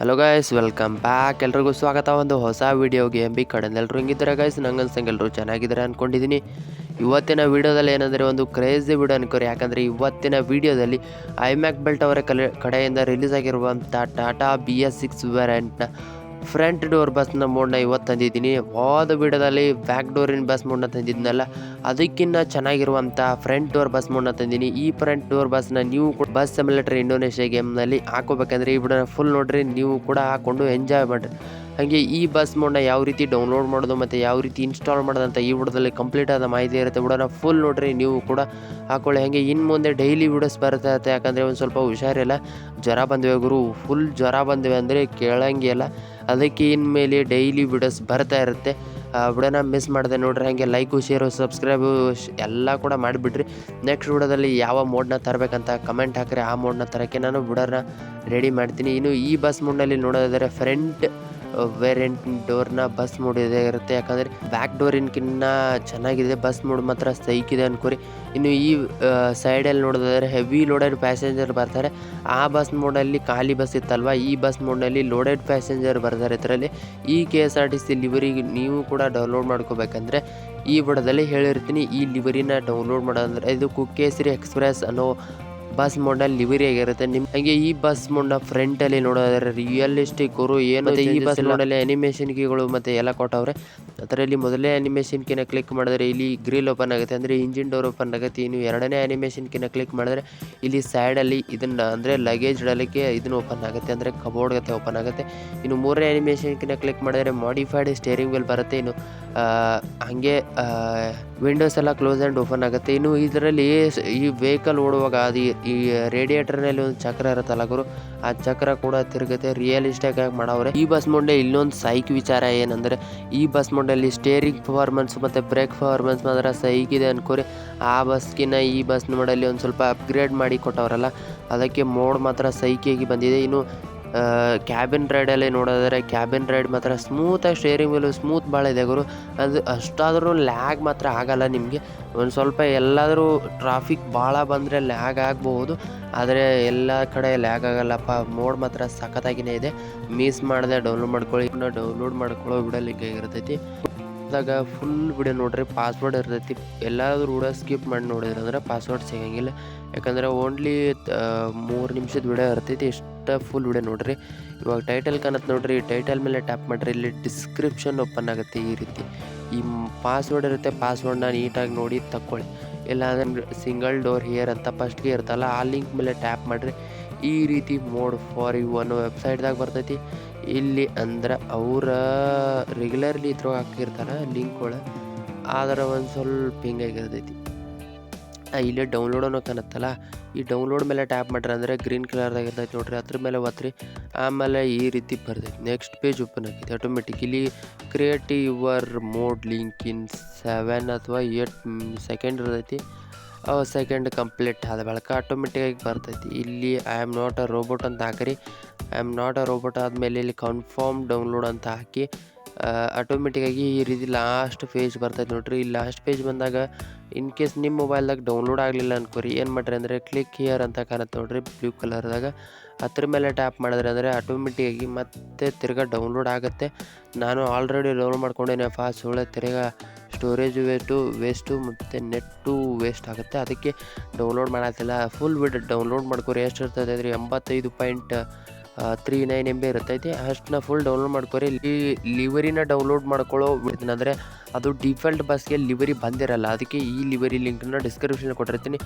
Hello guys welcome back ಎಲ್ರಿಗೂ ಸ್ವಾಗತ. ಒಂದು ಹೊಸ ವಿಡಿಯೋಗೆ ಬಿ ಕಡೆಯಿಂದ ಎಲ್ಲರೂ ಹಿಂಗಿದ್ದಾರೆ ಗೈಸ್ ನಂಗೆ ಅನ್ಸಂಗೆ ಎಲ್ಲರೂ ಚೆನ್ನಾಗಿದ್ದಾರೆ ಅಂದ್ಕೊಂಡಿದ್ದೀನಿ ಇವತ್ತಿನ ವಿಡಿಯೋದಲ್ಲಿ ಏನಂದರೆ ಒಂದು ಕ್ರೇಜಿ ವಿಡಿಯೋ ಅನ್ಕೋರಿ. ಯಾಕಂದರೆ ಇವತ್ತಿನ ವಿಡಿಯೋದಲ್ಲಿ ಐಮ್ಯಾಕ್ ಬೆಲ್ಟ್ ಅವರ ಕಲೆ ಕಡೆಯಿಂದ ರಿಲೀಸ್ ಆಗಿರುವಂಥ ಟಾಟಾ ಬಿ ಎಸ್ ಸಿಕ್ಸ್ ವೇರಿಯಂಟ್ನ ಫ್ರಂಟ್ ಡೋರ್ ಬಸ್ನ ಮೋಡ್ನ ಇವತ್ತು ತಂದಿದ್ದೀನಿ. ಹೋದ ಬಿಡದಲ್ಲಿ ಬ್ಯಾಕ್ ಡೋರಿನ ಬಸ್ ಮೋಡ್ನ ತಂದಿದ್ನಲ್ಲ ಅದಕ್ಕಿಂತ ಚೆನ್ನಾಗಿರುವಂಥ ಫ್ರಂಟ್ ಡೋರ್ ಬಸ್ ಮೋಡ್ನ ತಂದಿದ್ದೀನಿ. ಈ ಫ್ರಂಟ್ ಡೋರ್ ಬಸ್ನ ನೀವು ಕೂಡ ಬಸ್ ಸಿಮ್ಯುಲೇಟರ್ ಇಂಡೋನೇಷ್ಯಾ ಗೇಮ್ನಲ್ಲಿ ಹಾಕೋಬೇಕಂದ್ರೆ ಈ ಬಿಡನ ಫುಲ್ ನೋಡ್ರಿ, ನೀವು ಕೂಡ ಹಾಕೊಂಡು ಎಂಜಾಯ್ ಮಾಡಿರಿ. ಹಾಗೆ ಈ ಬಸ್ ಮೋಡ್ನ ಯಾವ ರೀತಿ ಡೌನ್ಲೋಡ್ ಮಾಡೋದು ಮತ್ತು ಯಾವ ರೀತಿ ಇನ್ಸ್ಟಾಲ್ ಮಾಡೋದಂತ ಈ ವಿಡದಲ್ಲಿ ಕಂಪ್ಲೀಟ್ ಆದ ಮಾಹಿತಿ ಇರುತ್ತೆ ವಿಡಿಯೋನ ಫುಲ್ ನೋಡ್ರಿ, ನೀವು ಕೂಡ ಹಾಕೊಳ್ಳಿ. ಹಾಗೆ ಇನ್ನು ಮುಂದೆ ಡೈಲಿ ವಿಡಿಯೋಸ್ ಬರುತ್ತೆ ಯಾಕಂದರೆ ಒಂದು ಸ್ವಲ್ಪ ಹುಷಾರಿಲ್ಲ. ಜ್ವರ ಬಂದಿವೆ ಗುರು ಫುಲ್ ಜ್ವರ ಬಂದಿವೆ ಅಂದರೆ ಕೇಳಂಗೆ ಇಲ್ಲ ಅದಕ್ಕೆ ಇನ್ಮೇಲೆ ಡೈಲಿ ವಿಡಿಯೋಸ್ ಬರ್ತಾ ಇರುತ್ತೆ. ಆ, ವಿಡಿಯೋನ ಮಿಸ್ ಮಾಡಿದೆ ನೋಡ್ರಿ, ಹಾಗೆ ಲೈಕು ಶೇರು ಸಬ್ಸ್ಕ್ರೈಬು ಎಲ್ಲ ಕೂಡ ಮಾಡಿಬಿಡ್ರಿ. ನೆಕ್ಸ್ಟ್ ವಿಡಿಯೋದಲ್ಲಿ ಯಾವ ಮೋಡ್ನ ತರಬೇಕಂತ ಕಮೆಂಟ್ ಹಾಕಿರಿ. ಆ ಮೋಡ್ನ ತರೋಕ್ಕೆ ನಾನು ವಿಡಿಯೋನ ರೆಡಿ ಮಾಡ್ತೀನಿ. ಇನ್ನು ಈ ಬಸ್ ಮೋಡ್ನಲ್ಲಿ ನೋಡೋದಾದರೆ ಫ್ರಂಟ್ ವೇರಿಯಂಟ್ ಡೋರ್ನ ಬಸ್ ಮೂಡ್ ಇದೆ ಇರುತ್ತೆ. ಯಾಕಂದರೆ ಬ್ಯಾಕ್ ಡೋರಿನ್ಕಿನ್ನ ಚೆನ್ನಾಗಿದೆ. ಬಸ್ ಮೂಡ್ ಮಾತ್ರ ಸೈಕಿದೆ ಅನ್ಕೋರಿ. ಇನ್ನು ಈ ಸೈಡಲ್ಲಿ ನೋಡೋದಾದರೆ ಹೆವಿ ಲೋಡೆಡ್ ಪ್ಯಾಸೆಂಜರ್ ಬರ್ತಾರೆ. ಆ ಬಸ್ ಮೋಡಲ್ಲಿ ಖಾಲಿ ಬಸ್ ಇತ್ತಲ್ವ? ಈ ಬಸ್ ಮೋಡ್ನಲ್ಲಿ ಲೋಡೆಡ್ ಪ್ಯಾಸೆಂಜರ್ ಬರ್ತಾರೆ ಇದರಲ್ಲಿ. ಈ K S R T C ಲಿವರಿಗೆ ನೀವು ಕೂಡ ಡೌನ್ಲೋಡ್ ಮಾಡ್ಕೋಬೇಕಂದ್ರೆ ಈ ಬುಡದಲ್ಲಿ ಹೇಳಿರ್ತೀನಿ. ಈ ಲಿವರಿನ ಡೌನ್ಲೋಡ್ ಮಾಡೋದಂದ್ರೆ ಇದು ಕುಕ್ಕೇಸರಿ ಎಕ್ಸ್ಪ್ರೆಸ್ ಅನ್ನೋ ಬಸ್ ಮೋಡ ಲಿವರಿ ಆಗಿರುತ್ತೆ. ನಿಮ್ ಹಾಗೆ ಈ ಬಸ್ ಮೋಡ ಫ್ರಂಟ್ ಅಲ್ಲಿ ನೋಡೋದಾದ್ರೆ ರಿಯಲಿಸ್ಟಿಕ್ ಗುರು ಏನು ಈ ಬಸ್ ಮೋಡಲ್ಲಿ ಅನಿಮೇಷನ್ ಕೀಗಳು ಮತ್ತೆ ಎಲ್ಲ ಕೊಟ್ಟವ್ರೆ. ಅದರಲ್ಲಿ ಮೊದಲೇ ಅನಿಮೇಷನ್ ಕಿನ ಕ್ಲಿಕ್ ಮಾಡಿದ್ರೆ ಇಲ್ಲಿ ಗ್ರಿಲ್ ಓಪನ್ ಆಗುತ್ತೆ. ಅಂದ್ರೆ ಇಂಜಿನ್ ಡೋರ್ ಓಪನ್ ಆಗುತ್ತೆ. ಇನ್ನು ಎರಡನೇ ಅನಿಮೇಷನ್ ಕಿನ ಕ್ಲಿಕ್ ಮಾಡಿದ್ರೆ ಇಲ್ಲಿ ಸೈಡ್ ಅಲ್ಲಿ ಇದನ್ನ ಅಂದ್ರೆ ಲಗೇಜ್ ಇಡಲಿಕ್ಕೆ ಇದನ್ನ ಓಪನ್ ಆಗುತ್ತೆ. ಅಂದ್ರೆ ಕಬೋರ್ಡ್ ಗತೆ ಓಪನ್ ಆಗುತ್ತೆ. ಇನ್ನು ಮೂರನೇ ಅನಿಮೇಷನ್ ಕಿನ ಕ್ಲಿಕ್ ಮಾಡಿದ್ರೆ ಮಾಡಿಫೈಡ್ ಸ್ಟೇರಿಂಗ್ ವೀಲ್ ಬರುತ್ತೆ. ಇನ್ನು ಹಂಗೆ ವಿಂಡೋಸ್ ಎಲ್ಲ ಕ್ಲೋಸ್ ಆ್ಯಂಡ್ ಓಪನ್ ಆಗುತ್ತೆ. ಇನ್ನು ಇದರಲ್ಲಿ ಈ ವೆಹಿಕಲ್ ಓಡುವಾಗ ಅದು ಈ- ರೇಡಿಯೇಟರ್ನಲ್ಲಿ ಒಂದು ಚಕ್ರ ಇರುತ್ತಲ್ಲ ಗುರು, ಆ ಚಕ್ರ ಕೂಡ ತಿರುಗುತ್ತೆ ರಿಯಲಿಸ್ಟಿಕ್ ಆಗಿ ಮಾಡವ್ರೆ. ಈ ಬಸ್ ಮುಂಡೆ ಇಲ್ಲೊಂದು ಸೈಕ್ ವಿಚಾರ ಏನಂದ್ರೆ, ಈ ಬಸ್ ಮುಂಡೆಯಲ್ಲಿ ಸ್ಟೇರಿಂಗ್ ಪರ್ಫಾರ್ಮೆನ್ಸ್ ಮತ್ತೆ ಬ್ರೇಕ್ ಪರ್ಫಾರ್ಮೆನ್ಸ್ ಮಾತ್ರ ಸೈಕ್ ಇದೆ ಅನ್ಕೋರಿ. ಆ ಬಸ್ಗಿನ ಈ ಬಸ್ ಮೋಡಲ್ಲಿ ಒಂದು ಸ್ವಲ್ಪ ಅಪ್ಗ್ರೇಡ್ ಮಾಡಿ ಕೊಟ್ಟವರಲ್ಲ, ಅದಕ್ಕೆ ಮೋಡ್ ಮಾತ್ರ ಸೈಕಿಯಾಗಿ ಬಂದಿದೆ. ಇನ್ನು ಕ್ಯಾಬಿನ್ ರೈಡಲ್ಲಿ ನೋಡೋದಾದರೆ ಕ್ಯಾಬಿನ್ ರೈಡ್ ಮಾತ್ರ ಸ್ಮೂತಾಗಿ ಸ್ಟೇರಿಂಗ್ ವೀಲು ಸ್ಮೂತ್ ಭಾಳ ಇದೆ ಗುರು. ಅದು ಅಷ್ಟಾದರೂ ಲ್ಯಾಗ್ ಮಾತ್ರ ಆಗಲ್ಲ ನಿಮಗೆ. ಒಂದು ಸ್ವಲ್ಪ ಎಲ್ಲಾದರೂ ಟ್ರಾಫಿಕ್ ಭಾಳ ಬಂದರೆ ಲ್ಯಾಗ್ ಆಗಬಹುದು. ಆದರೆ ಎಲ್ಲ ಕಡೆ ಲ್ಯಾಗ್ ಆಗಲ್ಲಪ್ಪ. ಮೋಡ್ ಮಾತ್ರ ಸಖತ್ತಾಗಿನೇ ಇದೆ. ಮಿಸ್ ಮಾಡದೆ ಡೌನ್ಲೋಡ್ ಮಾಡ್ಕೊಳ್ಳಿ. ಡೌನ್ಲೋಡ್ ಮಾಡ್ಕೊಳ್ಳೋ ಬಿಡೋ ಲಿಂಕ್ ಆಗಿರ್ತೈತಿ ಅದಾಗ ಫುಲ್ ವಿಡಿಯೋ ನೋಡ್ರಿ ಪಾಸ್ವರ್ಡ್ ಇರ್ತೈತಿ. ಎಲ್ಲಾದರೂ ಕೂಡ ಸ್ಕಿಪ್ ಮಾಡಿ ನೋಡಿದ್ರೆ ಅಂದ್ರೆ ಪಾಸ್ವರ್ಡ್ ಸಿಗಂಗಿಲ್ಲ. ಯಾಕಂದ್ರೆ ಓನ್ಲಿ ಮೂರು ನಿಮಿಷದ ವಿಡಿಯೋ ಇರ್ತೈತಿ, ಇಷ್ಟ ಫುಲ್ ವಿಡಿಯೋ ನೋಡ್ರಿ. ಇವಾಗ ಟೈಟಲ್ ಕಾಣತ್ತೆ ನೋಡ್ರಿ ಟೈಟಲ್ ಮೇಲೆ ಟ್ಯಾಪ್ ಮಾಡಿರಿ, ಇಲ್ಲಿ ಡಿಸ್ಕ್ರಿಪ್ಷನ್ ಓಪನ್ ಆಗುತ್ತೆ ಈ ರೀತಿ. ಈ ಪಾಸ್ವರ್ಡ್ ಇರುತ್ತೆ ಪಾಸ್ವರ್ಡ್ನ ನೀಟಾಗಿ ನೋಡಿ ತಕ್ಕೊಳ್ಳಿ. ಇಲ್ಲ ಅಂದ್ರೆ ಸಿಂಗಲ್ ಡೋರ್ ಹಿಯರ್ ಅಂತ ಫಸ್ಟ್ಗೆ ಇರ್ತಲ್ಲ, ಆ ಲಿಂಕ್ ಮೇಲೆ ಟ್ಯಾಪ್ ಮಾಡಿರಿ. ಈ ರೀತಿ ಮೋಡ್ ಫಾರ್ ಯು ಅನ್ನೋ ವೆಬ್ಸೈಟ್ದಾಗ ಬರ್ತೈತಿ. ಇಲ್ಲಿ ಅಂದ್ರೆ ಅವರ ರೆಗ್ಯುಲರ್ಲಿ ಇದ್ರಾಗ ಹಾಕಿರ್ತಾರೆ ಲಿಂಕ್ಗಳು ಆದ್ರೆ ಒಂದು ಸ್ವಲ್ಪ ಹಿಂಗಾಗಿರ್ತೈತಿ ಇಲ್ಲೇ ಡೌನ್ಲೋಡ್ ಅನ್ನೋ ಕಾಣತ್ತಲ್ಲ. ಈ ಡೌನ್ಲೋಡ್ ಮೇಲೆ ಟ್ಯಾಪ್ ಮಾಡ್ರಿ ಅಂದರೆ ಗ್ರೀನ್ ಕಲರ್ದಾಗ ಇರ್ತೈತೆ ನೋಡ್ರಿ. ಅದ್ರ ಮೇಲೆ ಒತ್ತಿರಿ ಆಮೇಲೆ ಈ ರೀತಿ ಬರ್ತೈತಿ. ನೆಕ್ಸ್ಟ್ ಪೇಜ್ ಓಪನ್ ಆಟೋಮೆಟಿಕ್ ಇಲ್ಲಿ create your mod link in seven ಅಥವಾ ಏಟ್ ಸೆಕೆಂಡ್ ಇರ್ತೈತಿ. ಸೆಕೆಂಡ್ ಕಂಪ್ಲೀಟ್ ಆದ ಬಳಿಕ ಆಟೋಮೆಟಿಕ್ಕಾಗಿ ಬರ್ತೈತಿ. ಇಲ್ಲಿ I am not a robot ಅಂತ ಹಾಕಿರಿ. I am not a robot ಆದಮೇಲೆ ಇಲ್ಲಿ ಕನ್ಫರ್ಮ್ ಡೌನ್ಲೋಡ್ ಅಂತ ಹಾಕಿ ಆಟೋಮೆಟಿಕ್ಕಾಗಿ ಈ ರೀತಿ ಲಾಸ್ಟ್ ಪೇಜ್ ಬರ್ತೈತೆ ನೋಡ್ರಿ. ಈ ಲಾಸ್ಟ್ ಪೇಜ್ ಬಂದಾಗ ಇನ್ ಕೇಸ್ ನಿಮ್ಮ ಮೊಬೈಲ್ದಾಗ ಡೌನ್ಲೋಡ್ ಆಗಲಿಲ್ಲ ಅನ್ಕೋರಿ, ಏನು ಮಾಡ್ರಿ ಅಂದರೆ ಕ್ಲಿಕ್ ಹಿಯರ್ ಅಂತ ಕಾಣುತ್ತೆ ನೋಡ್ರಿ ಬ್ಲೂ ಕಲರ್ದಾಗ ಅದ್ರ ಮೇಲೆ ಟ್ಯಾಪ್ ಮಾಡಿದ್ರೆ ಅಂದರೆ ಆಟೋಮೆಟಿಕ್ಕಾಗಿ ಮತ್ತೆ ತಿರ್ಗಾ ಡೌನ್ಲೋಡ್ ಆಗುತ್ತೆ. ನಾನು ಆಲ್ರೆಡಿ ಡೌನ್ಲೋಡ್ ಮಾಡ್ಕೊಂಡೇನೆ ಫಾಸ್ಟ್ ಒಳ್ಳೆ ತಿರ್ಗಾ ಸ್ಟೋರೇಜ್ ವೇಸ್ಟು ವೇಸ್ಟು ಮತ್ತು ನೆಟ್ಟು ವೇಸ್ಟ್ ಆಗುತ್ತೆ. ಅದಕ್ಕೆ ಡೌನ್ಲೋಡ್ ಮಾಡತ್ತಿಲ್ಲ ಫುಲ್ ವಿಡ್ ಡೌನ್ಲೋಡ್ ಮಾಡ್ಕೊರಿ. ಎಷ್ಟು ಇರ್ತದೆ ಅಂದರೆ ಎಂಬತ್ತೈದು point three nine M B ಇರ್ತೈತಿ ಅಷ್ಟನ್ನ ಫುಲ್ ಡೌನ್ಲೋಡ್ ಮಾಡ್ಕೊರಿ. ಲಿವರಿನ ಡೌನ್ಲೋಡ್ ಮಾಡ್ಕೊಳ್ಳೋ ಅಂದರೆ ಅದು ಡಿಫಾಲ್ಟ್ ಬಸ್ಗೆ ಲಿವರಿ ಬಂದಿರಲ್ಲ. ಅದಕ್ಕೆ ಈ ಲಿವರಿ ಲಿಂಕ್ನ ಡಿಸ್ಕ್ರಿಪ್ಷನ್ ಕೊಟ್ಟಿರ್ತೀನಿ.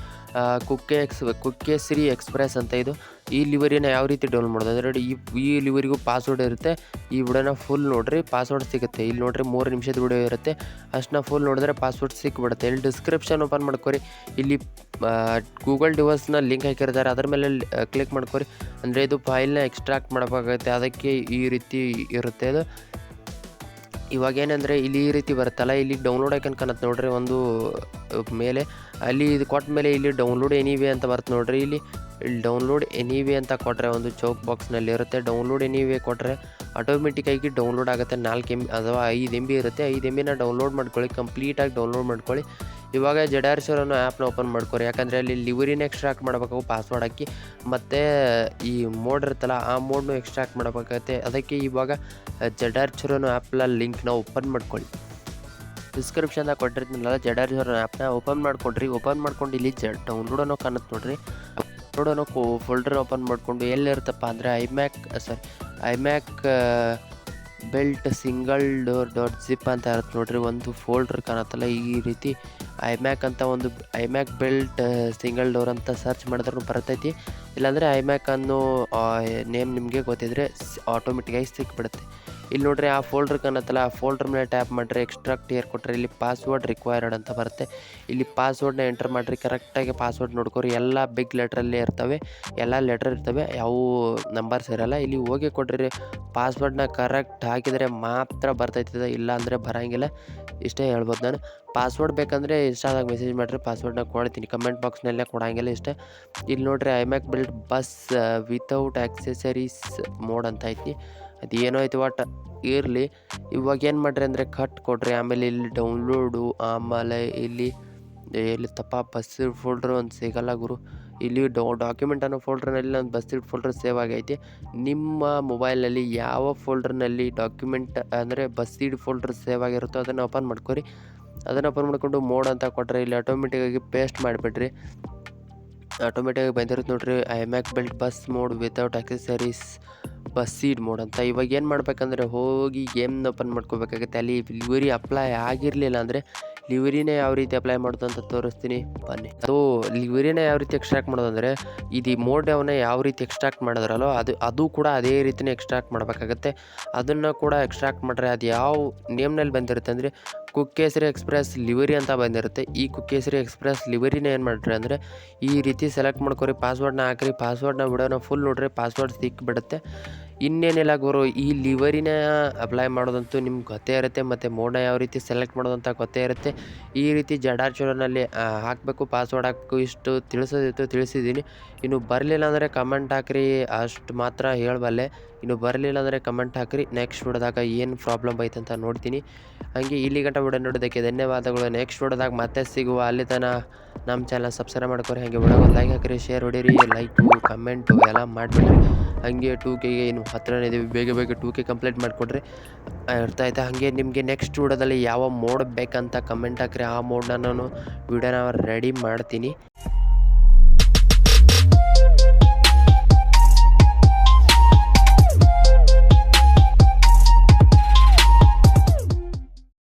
ಕುಕ್ಕೆ ಎಕ್ಸ್ ಕುಕ್ಕೆ ಸಿರಿ ಎಕ್ಸ್ಪ್ರೆಸ್ ಅಂತ ಇದು. ಈ ಲಿವರಿನ ಯಾವ ರೀತಿ ಡೌನ್ಲೋಡ್ ಮಾಡೋದು? ಅಂದರೆ ಈ ಈ ಲಿವರಿಗೂ ಪಾಸ್ವರ್ಡ್ ಇರುತ್ತೆ. ಈ ವಿಡಿಯೋನ ಫುಲ್ ನೋಡ್ರಿ ಪಾಸ್ವರ್ಡ್ ಸಿಗುತ್ತೆ. ಇಲ್ಲಿ ನೋಡ್ರಿ ಮೂರು ನಿಮಿಷದ ವಿಡಿಯೋ ಇರುತ್ತೆ. ಅಷ್ಟನ್ನ ಫುಲ್ ನೋಡಿದ್ರೆ ಪಾಸ್ವರ್ಡ್ ಸಿಕ್ಬಿಡುತ್ತೆ. ಇಲ್ಲಿ ಡಿಸ್ಕ್ರಿಪ್ಷನ್ ಓಪನ್ ಮಾಡ್ಕೊರಿ. ಇಲ್ಲಿ ಗೂಗಲ್ ಡಿವೈಸ್ನ ಲಿಂಕ್ ಹಾಕಿರ್ತಾರೆ. ಅದ್ರ ಮೇಲೆ ಕ್ಲಿಕ್ ಮಾಡ್ಕೊರಿ. ಅಂದರೆ ಇದು ಫೈಲ್ನ ಎಕ್ಸ್ಟ್ರಾಕ್ಟ್ ಮಾಡಬೇಕಾಗುತ್ತೆ. ಅದಕ್ಕೆ ಈ ರೀತಿ ಇರುತ್ತೆ ಅದು ಇವಾಗ ಏನಂದರೆ ಇಲ್ಲಿ ಈ ರೀತಿ ಬರುತ್ತಲ್ಲ, ಇಲ್ಲಿ ಡೌನ್ಲೋಡ್ ಐಕನ್ ಕಾಣತ್ತೆ ನೋಡ್ರಿ, ಒಂದು ಮೇಲೆ. ಅಲ್ಲಿ ಇದು ಕೊಟ್ಟ ಮೇಲೆ ಇಲ್ಲಿ ಡೌನ್ಲೋಡ್ ಏನಿವೆ ಅಂತ ಬರುತ್ತೆ ನೋಡ್ರಿ. ಇಲ್ಲಿ ಇಲ್ಲಿ ಡೌನ್ಲೋಡ್ ಎನಿವೆ ಅಂತ ಕೊಟ್ಟರೆ ಒಂದು ಚೌಕ್ ಬಾಕ್ಸ್ನಲ್ಲಿ ಇರುತ್ತೆ. ಡೌನ್ಲೋಡ್ ಎನಿವೆ ಕೊಟ್ಟರೆ ಆಟೋಮೆಟಿಕ್ಕಾಗಿ ಡೌನ್ಲೋಡ್ ಆಗುತ್ತೆ. ನಾಲ್ಕು ಎಂ ಅಥವಾ ಐದು ಎಂ ಬಿ ಇರುತ್ತೆ. ಐದು ಎಂ ಬಿನ ಡೌನ್ಲೋಡ್ ಮಾಡ್ಕೊಳ್ಳಿ ಕಂಪ್ಲೀಟಾಗಿ ಡೌನ್ಲೋಡ್ ಮಾಡ್ಕೊಳ್ಳಿ. ಇವಾಗ ಜಡಾರ್ಸರ್ ಅನ್ನೋ ಆ್ಯಪ್ನ ಓಪನ್ ಮಾಡ್ಕೊರಿ. ಯಾಕಂದರೆ ಅಲ್ಲಿ ಲಿವರಿನ ಎಕ್ಸ್ಟ್ರಾಕ್ಟ್ ಮಾಡಬೇಕು ಪಾಸ್ವರ್ಡ್ ಹಾಕಿ. ಮತ್ತು ಈ ಮೋಡ್ ಇರುತ್ತಲ್ಲ, ಆ ಮೋಡ್ನು ಎಕ್ಸ್ಟ್ರಾಕ್ಟ್ ಮಾಡಬೇಕಾಗತ್ತೆ. ಅದಕ್ಕೆ ಇವಾಗ ಜಡಾರ್ಚರ್ ಅನ್ನೋ ಆ್ಯಪ್ನ ಲಿಂಕ್ನ ಓಪನ್ ಮಾಡ್ಕೊಳ್ಳಿ. ಡಿಸ್ಕ್ರಿಪ್ಷನ್ದಾಗ ಕೊಟ್ಟಿರ್ತೀನಲ್ಲ ಜಡಾರ್ಚರ್ ಆ್ಯಪ್ನ ಓಪನ್ ಮಾಡ್ಕೊಂಡ್ರಿ. ಓಪನ್ ಮಾಡ್ಕೊಂಡು ಇಲ್ಲಿ ಜ ಡೌನ್ಲೋಡ್ ಅನ್ನೋ ಕಾಣುತ್ತೆ ನೋಡ್ರಿ. ಅನ್ನೋ ಕೋ ಫೋಲ್ಡರ್ ಓಪನ್ ಮಾಡಿಕೊಂಡು ಎಲ್ಲಿರುತ್ತಪ್ಪ ಅಂದರೆ iMac sorry iMac belt single door dot zip ಅಂತ ಇರುತ್ತೆ ನೋಡ್ರಿ, ಒಂದು ಫೋಲ್ಡರ್ ಕಾಣತ್ತಲ್ಲ ಈ ರೀತಿ. ಐಮ್ಯಾಕ್ ಅಂತ ಒಂದು ಐಮ್ಯಾಕ್ ಬೆಲ್ಟ್ ಸಿಂಗಲ್ ಡೋರ್ ಅಂತ ಸರ್ಚ್ ಮಾಡಿದ್ರೂ ಬರ್ತೈತಿ. ಇಲ್ಲಾಂದರೆ ಐಮ್ಯಾಕ್ ಅನ್ನೋ ನೇಮ್ ನಿಮಗೆ ಗೊತ್ತಿದ್ರೆ ಆಟೋಮೆಟಿಕಾಗಿ ಸಿಕ್ಬಿಡುತ್ತೆ. ಇಲ್ಲಿ ನೋಡ್ರಿ ಆ ಫೋಲ್ಡರ್ ಕಾಣತ್ತಲ್ಲ, ಆ ಫೋಲ್ಡರ್ ಮೇಲೆ ಟ್ಯಾಪ್ ಮಾಡ್ರಿ ಎಕ್ಸ್ಟ್ರಾಕ್ಟ್ ಇಯರ್ ಕೊಟ್ಟರೆ ಇಲ್ಲಿ ಪಾಸ್ವರ್ಡ್ ರಿಕ್ವೈರ್ಡ್ ಅಂತ ಬರುತ್ತೆ. ಇಲ್ಲಿ ಪಾಸ್ವರ್ಡ್ನ ಎಂಟರ್ ಮಾಡಿರಿ ಕರೆಕ್ಟಾಗಿ ಪಾಸ್ವರ್ಡ್ ನೋಡ್ಕೊರಿ. ಎಲ್ಲ ಬಿಗ್ ಲೆಟ್ರಲ್ಲೇ ಇರ್ತವೆ, ಎಲ್ಲ ಲೆಟ್ರ್ ಇರ್ತವೆ, ಯಾವ ನಂಬರ್ಸ್ ಇರಲ್ಲ. ಇಲ್ಲಿ ಹೋಗಿ ಕೊಡ್ರಿ ಪಾಸ್ವರ್ಡ್ನ ಕರೆಕ್ಟ್ ಹಾಕಿದರೆ ಮಾತ್ರ ಬರ್ತೈತದ ಇಲ್ಲ ಅಂದರೆ ಬರೋಂಗಿಲ್ಲ. ಇಷ್ಟೇ ಹೇಳ್ಬೋದು ನಾನು. ಪಾಸ್ವರ್ಡ್ ಬೇಕಂದರೆ ಇನ್ಸ್ಟಾದಾಗ ಮೆಸೇಜ್ ಮಾಡಿರಿ ಪಾಸ್ವರ್ಡ್ನ ಕೊಡ್ತೀನಿ. ಕಮೆಂಟ್ ಬಾಕ್ಸ್ನಲ್ಲೇ ಕೊಡೋಂಗಿಲ್ಲ ಇಷ್ಟೇ. ಇಲ್ಲಿ ನೋಡ್ರಿ iMac build bus without accessories mod ಅಂತ ಐತಿ. ಅದು ಏನೋ ಐತಿ ಒಟ್ಟು? ಇರಲಿ. ಇವಾಗ ಏನು ಮಾಡ್ರಿ ಅಂದರೆ ಕಟ್ ಕೊಡ್ರಿ. ಆಮೇಲೆ ಇಲ್ಲಿ ಡೌನ್ಲೋಡು ಆಮೇಲೆ ಇಲ್ಲಿ ಎಲ್ಲಿ ತಪ್ಪ ಬಸ್ಸಿಡ್ ಫೋಲ್ಡ್ರ್ ಒಂದು ಸಿಗಲ್ಲ ಗುರು. ಇಲ್ಲಿ ಡೌ ಡಾಕ್ಯುಮೆಂಟ್ ಅನ್ನೋ ಫೋಲ್ಡ್ರ್ನಲ್ಲಿ ಒಂದು ಬಸ್ಸಿಡ್ ಫೋಲ್ಡ್ರ್ ಸೇವ್ ಆಗೈತಿ. ನಿಮ್ಮ ಮೊಬೈಲಲ್ಲಿ ಯಾವ ಫೋಲ್ಡ್ರ್ನಲ್ಲಿ ಡಾಕ್ಯುಮೆಂಟ್ ಅಂದರೆ ಬಸ್ ಸೀಡ್ ಫೋಲ್ಡ್ರ್ ಸೇವ್ ಆಗಿರುತ್ತೋ ಅದನ್ನು ಓಪನ್ ಮಾಡ್ಕೊರಿ. ಅದನ್ನು ಓಪನ್ ಮಾಡಿಕೊಂಡು ಮೋಡ್ ಅಂತ ಕೊಟ್ಟರೆ ಇಲ್ಲಿ ಆಟೋಮೆಟಿಕ್ಕಾಗಿ ಪೇಸ್ಟ್ ಮಾಡಿಬಿಡ್ರಿ. ಆಟೋಮೆಟಿಕಾಗಿ ಬಂದಿರುತ್ತೆ ನೋಡ್ರಿ. IMac belt bus mod without accessories bus seed mod ಅಂತ. ಇವಾಗ ಏನು ಮಾಡ್ಬೇಕಂದ್ರೆ ಹೋಗಿ ಗೇಮ್ನ ಓಪನ್ ಮಾಡ್ಕೋಬೇಕಾಗುತ್ತೆ. ಅಲ್ಲಿ ಲಿವರಿ ಅಪ್ಲೈ ಆಗಿರಲಿಲ್ಲ ಅಂದರೆ ಲಿವರಿನೇ ಯಾವ ರೀತಿ ಅಪ್ಲೈ ಮಾಡೋದು ಅಂತ ತೋರಿಸ್ತೀನಿ. ಬನ್ನಿ. ಅದು ಲಿವರಿನೇ ಯಾವ ರೀತಿ ಎಕ್ಸ್ಟ್ರಾಕ್ಟ್ ಮಾಡೋದು ಅಂದರೆ ಇದು ಮೋಡ್ ಅವನ್ನ ಯಾವ ರೀತಿ ಎಕ್ಸ್ಟ್ರಾಕ್ಟ್ ಮಾಡಿದ್ರಲ್ಲೋ ಅದು ಅದು ಕೂಡ ಅದೇ ರೀತಿನೇ ಎಕ್ಸ್ಟ್ರಾಕ್ಟ್ ಮಾಡಬೇಕಾಗತ್ತೆ. ಅದನ್ನು ಕೂಡ ಎಕ್ಸ್ಟ್ರಾಕ್ಟ್ ಮಾಡಿದ್ರೆ ಅದು ಯಾವ ನೇಮ್ನಲ್ಲಿ ಬಂದಿರುತ್ತೆ ಅಂದರೆ ಕುಕ್ಕೇಸರಿ ಎಕ್ಸ್ಪ್ರೆಸ್ ಲಿವರಿ ಅಂತ ಬಂದಿರುತ್ತೆ. ಈ ಕುಕ್ಕೇಸರಿ ಎಕ್ಸ್ಪ್ರೆಸ್ ಲಿವರಿನ ಏನು ಮಾಡ್ರಿ ಅಂದರೆ, ಈ ರೀತಿ ಸೆಲೆಕ್ಟ್ ಮಾಡ್ಕೊರಿ, ಪಾಸ್ವರ್ಡ್ನ ಹಾಕ್ರಿ, ಪಾಸ್ವರ್ಡ್ನ ವಿಡಿಯೋನ ಫುಲ್ ನೋಡ್ರಿ, ಪಾಸ್ವರ್ಡ್ ಸಿಕ್ಬಿಡುತ್ತೆ. ಇನ್ನೇನಿಲ್ಲ ಗುರು, ಈ ಲಿವರಿನ ಅಪ್ಲೈ ಮಾಡೋದಂತೂ ನಿಮ್ಗೆ ಗೊತ್ತೇ ಇರುತ್ತೆ, ಮತ್ತು ಮೋಡ ಯಾವ ರೀತಿ ಸೆಲೆಕ್ಟ್ ಮಾಡೋದಂತ ಗೊತ್ತೇ ಇರುತ್ತೆ. ಈ ರೀತಿ ಜಡಾರ್ಚೂರಲ್ಲಿ ಹಾಕಬೇಕು ಪಾಸ್ವರ್ಡ್ ಹಾಕಬೇಕು, ಇಷ್ಟು ತಿಳಿಸೋದಿತ್ತು, ತಿಳಿಸಿದ್ದೀನಿ. ಇನ್ನು ಬರಲಿಲ್ಲ ಅಂದರೆ ಕಮೆಂಟ್ ಹಾಕ್ರಿ, ಅಷ್ಟು ಮಾತ್ರ ಹೇಳಬಲ್ಲೆ. ಇನ್ನು ಬರಲಿಲ್ಲ ಅಂದರೆ ಕಮೆಂಟ್ ಹಾಕ್ರಿ ನೆಕ್ಸ್ಟ್ ವಿಡಿಯೋದಾಗ ಏನು ಪ್ರಾಬ್ಲಮ್ ಐತೆ ಅಂತ ನೋಡ್ತೀನಿ. ಹಾಗೆ ಇಲ್ಲಿ ಗಂಟ ವಿಡಿಯೋ ನೋಡೋದಕ್ಕೆ ಧನ್ಯವಾದಗಳು. ನೆಕ್ಸ್ಟ್ ವಿಡಿಯೋದಾಗ ಮತ್ತೆ ಸಿಗುವ, ಅಲ್ಲಿ ತನಕ ನಮ್ಮ ಚಾನಲ್ ಸಬ್ಸ್ಕ್ರೈಬ್ ಮಾಡ್ಕೊರಿ, ಹಾಗೆ ಒಳಗೆ ಲೈಕ್ ಹಾಕಿರಿ ಶೇರ್ ಹೊಡೀರಿ ಲೈಕು ಕಮೆಂಟು ಎಲ್ಲ ಮಾಡಿಬಿಡ್ರಿ. ಹಾಗೆ ಟೂ ಕೆಗೆ ಏನು ಹತ್ರನೇ ಇದ್ದೀವಿ ಬೇಗ ಬೇಗ ಟೂ ಕೆ ಕಂಪ್ಲೀಟ್ ಮಾಡಿಕೊಡ್ರಿ. ಅರ್ಥ ಆಯ್ತಾ? ಹಾಗೆ ನಿಮಗೆ ನೆಕ್ಸ್ಟ್ ವಿಡಿಯೋದಲ್ಲಿ ಯಾವ ಮೋಡ್ ಬೇಕಂತ ಕಮೆಂಟ್ ಹಾಕ್ರಿ. ಆ ಮೋಡ್ನ ನಾನು ವಿಡಿಯೋನ ರೆಡಿ ಮಾಡ್ತೀನಿ.